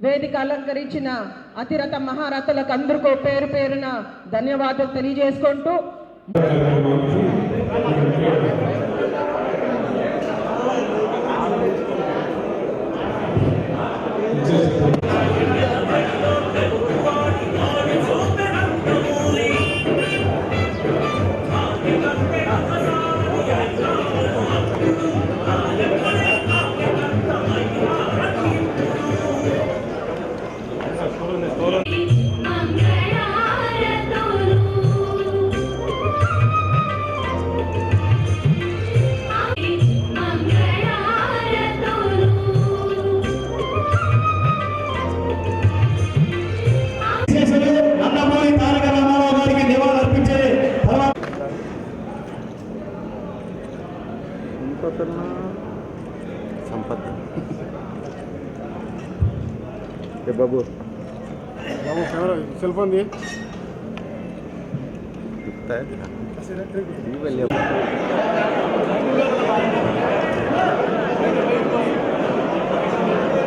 వేదిక అలంకరించిన అతిరథ మహారథులకు అందరికీ పేరు పేరున ధన్యవాదాలు తెలియజేసుకుంటూ సంపత్ ఏ బాబు బాబు కెమెరా సెల్ ఫోన్ ది వెళ్ళి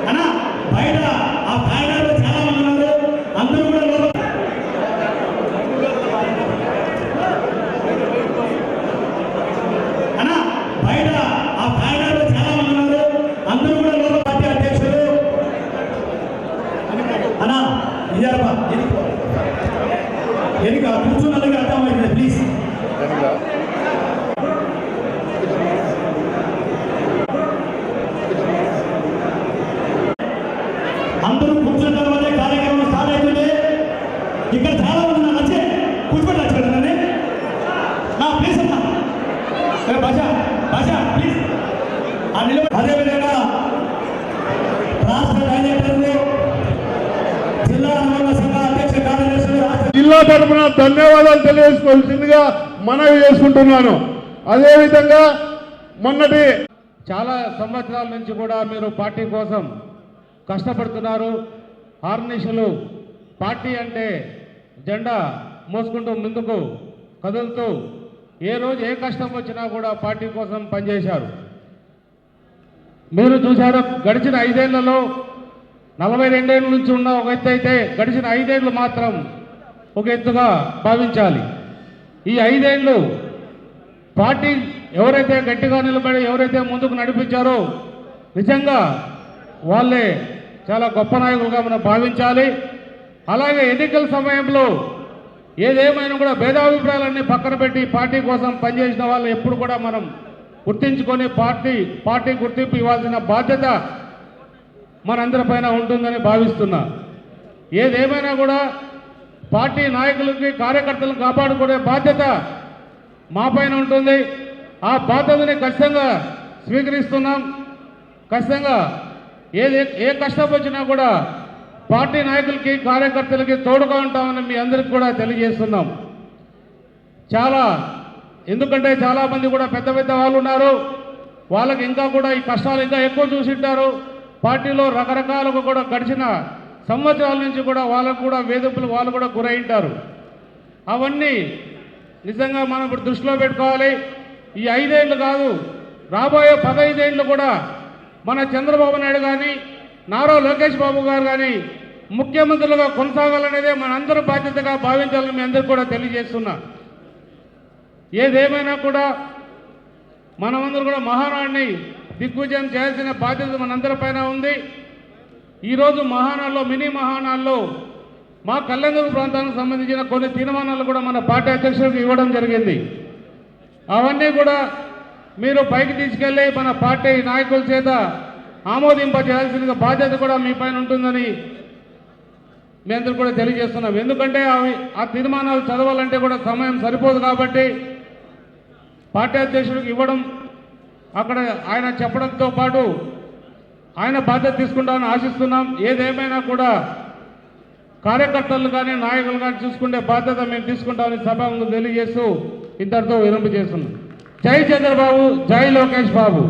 అన్నా బయట ఆ కారిడార్లో చాలా మంది ఉన్నారు అందరూ కూడా లోపల అన్నా బయట ఆ కారిడార్లో చాలా మంది ఉన్నారు అందరూ కూడా లోపల పార్టీ అధ్యక్షులు అన్నా ఇదారబ్బా ఎనికి ఎనికి కూర్చున్న దగ్గర అర్థమైంది ప్లీజ్ కార్యక్రమం స్టార్ట్ ఇక్కడ చాలా మంది వచ్చే కూర్చోండి ప్లీజ్ అమ్మా భాష భాష ప్లీజ్ ఆ నిలబడి అదేవిధంగా రాష్ట్ర జిల్లా అనుబంధ సంఘ అధ్యక్ష కార్యదర్శులు జిల్లా తరపున ధన్యవాదాలు తెలియజేసుకోవాల్సిందిగా మనవి చేసుకుంటున్నాను. అదేవిధంగా మొన్నటి చాలా సంవత్సరాల నుంచి కూడా మీరు పార్టీ కోసం కష్టపడుతున్నారు. హార్నిషులు పార్టీ అంటే జెండా మోసుకుంటూ ముందుకు కదులుతూ ఏ రోజు ఏ కష్టం వచ్చినా కూడా పార్టీ కోసం పనిచేశారు. మీరు చూశారు గడిచిన ఐదేళ్ళలో నలభై రెండేళ్ళ నుంచి ఉన్న ఒక ఎత్తు అయితే గడిచిన ఐదేళ్ళు మాత్రం ఒక ఎత్తుగా భావించాలి. ఈ ఐదేళ్ళు పార్టీ ఎవరైతే గట్టిగా నిలబడి ఎవరైతే ముందుకు నడిపించారో నిజంగా వాళ్ళే చాలా గొప్ప నాయకులుగా మనం భావించాలి. అలాగే ఎన్నికల సమయంలో ఏదేమైనా కూడా భేదాభిప్రాయాలన్నీ పక్కన పెట్టి పార్టీ కోసం పనిచేసిన వాళ్ళు ఎప్పుడు కూడా మనం గుర్తించుకొని పార్టీ పార్టీ గుర్తింపు ఇవ్వాల్సిన బాధ్యత మనందరిపైన ఉంటుందని భావిస్తున్నా. ఏదేమైనా కూడా పార్టీ నాయకులకి కార్యకర్తలను కాపాడుకునే బాధ్యత మా పైన ఉంటుంది. ఆ బాధ్యతని ఖచ్చితంగా స్వీకరిస్తున్నాం. ఖచ్చితంగా ఏది ఏ కష్టం వచ్చినా కూడా పార్టీ నాయకులకి కార్యకర్తలకి తోడుగా ఉంటామని మీ అందరికి కూడా తెలియజేస్తున్నాం. చాలా ఎందుకంటే చాలామంది కూడా పెద్ద పెద్ద వాళ్ళు ఉన్నారు. వాళ్ళకి ఇంకా కూడా ఈ కష్టాలు ఇంకా ఎక్కువ చూసింటారు. పార్టీలో రకరకాలుగా కూడా గడిచిన సంవత్సరాల నుంచి కూడా వాళ్ళకు కూడా వేధింపులు వాళ్ళు కూడా గురైంటారు అవన్నీ నిజంగా మనం ఇప్పుడు దృష్టిలో పెట్టుకోవాలి. ఈ ఐదేళ్ళు కాదు రాబోయే పదహైదేళ్ళు కూడా మన చంద్రబాబు నాయుడు కానీ నారా లోకేష్ బాబు గారు కానీ ముఖ్యమంత్రులుగా కొనసాగాలనేదే మనందరూ బాధ్యతగా భావించాలని మీ అందరికీ కూడా తెలియజేస్తున్నా. ఏదేమైనా కూడా మనమందరూ కూడా మహానాడిని దిగ్విజయం చేయాల్సిన బాధ్యత మనందరిపైన ఉంది. ఈరోజు మహానాడులో మినీ మహానాడులో మా కల్లెందూరు ప్రాంతానికి సంబంధించిన కొన్ని తీర్మానాలు కూడా మన పార్టీ అధ్యక్షులకు ఇవ్వడం జరిగింది. అవన్నీ కూడా మీరు పైకి తీసుకెళ్ళి మన పార్టీ నాయకుల చేత ఆమోదింప చేయాల్సిన బాధ్యత కూడా మీ పైన ఉంటుందని మీ అందరూ కూడా తెలియజేస్తున్నాం. ఎందుకంటే అవి ఆ తీర్మానాలు చదవాలంటే కూడా సమయం సరిపోదు కాబట్టి పార్టీ అధ్యక్షుడికి ఇవ్వడం అక్కడ ఆయన చెప్పడంతో పాటు ఆయన బాధ్యత తీసుకుంటామని ఆశిస్తున్నాం. ఏదేమైనా కూడా కార్యకర్తలు కానీ నాయకులు కానీ చూసుకునే బాధ్యత మేము తీసుకుంటామని సభ ముందు తెలియజేస్తూ ఇంతటితో విరంపు చేస్తున్నాం జై చంద్రబాబు జై లోకేష్ బాబు.